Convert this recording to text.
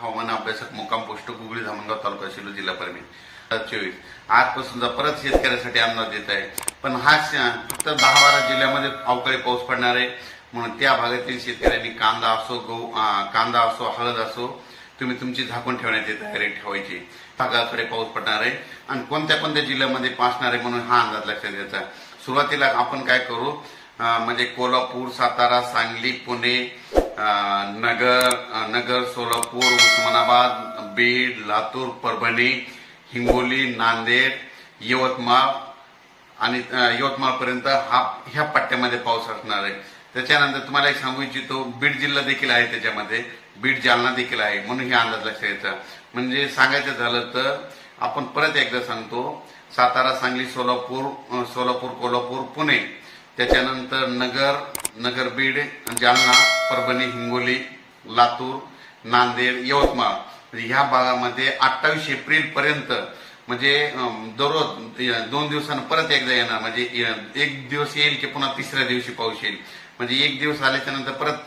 हवामान अभ्यासक मुक्काम पोस्ट गुगळी धामणगाव तालुका शिलो जिल्हा परभणी. चोवीस. आजपासून परत शेतकऱ्यासाठी अंदाज देत आहे. पण हा फक्त दहा बारा जिल्ह्यामध्ये अवकाळी पाऊस पडणार आहे. म्हणून त्या भागातील शेतकऱ्यांनी कांदा असो गहू कांदा असो हळद असो तुम्ही तुमची झाकून ठेवण्याची तयारी ठेवायची. भागाकडे पाऊस पडणार आहे. आणि कोणत्या कोणत्या जिल्ह्यामध्ये पासणार आहे म्हणून हा अंदाज लक्षात घ्यायचा. सुरुवातीला आपण काय करू? म्हणजे कोल्हापूर सातारा सांगली पुणे नगर नगर सोलापूर उस्मानाबाद बीड लातूर परभणी हिंगोली नांदेड यवतमाळ आणि यवतमाळ पर्यंत हा ह्या पट्ट्यामध्ये पाऊस असणार आहे. त्याच्यानंतर तुम्हाला एक सांगू इच्छितो बीड जिल्हा देखील आहे त्याच्यामध्ये. बीड जालना देखील आहे म्हणून हे अंदाज लक्षात घ्यायचा म्हणजे सांगायचं झालं तर आपण परत एकदा सांगतो सातारा सांगली सोलापूर सोलापूर कोल्हापूर पुणे. त्याच्यानंतर नगर नगर बीड जालना परभणी हिंगोली लातूर नांदेड यवतमाळ. म्हणजे ह्या भागामध्ये अठ्ठावीस एप्रिल पर्यंत म्हणजे दररोज दोन दिवसानं परत एकदा येणार. म्हणजे एक दिवस येईल की पुन्हा तिसऱ्या दिवशी पाऊस येईल. म्हणजे एक दिवस आल्याच्यानंतर परत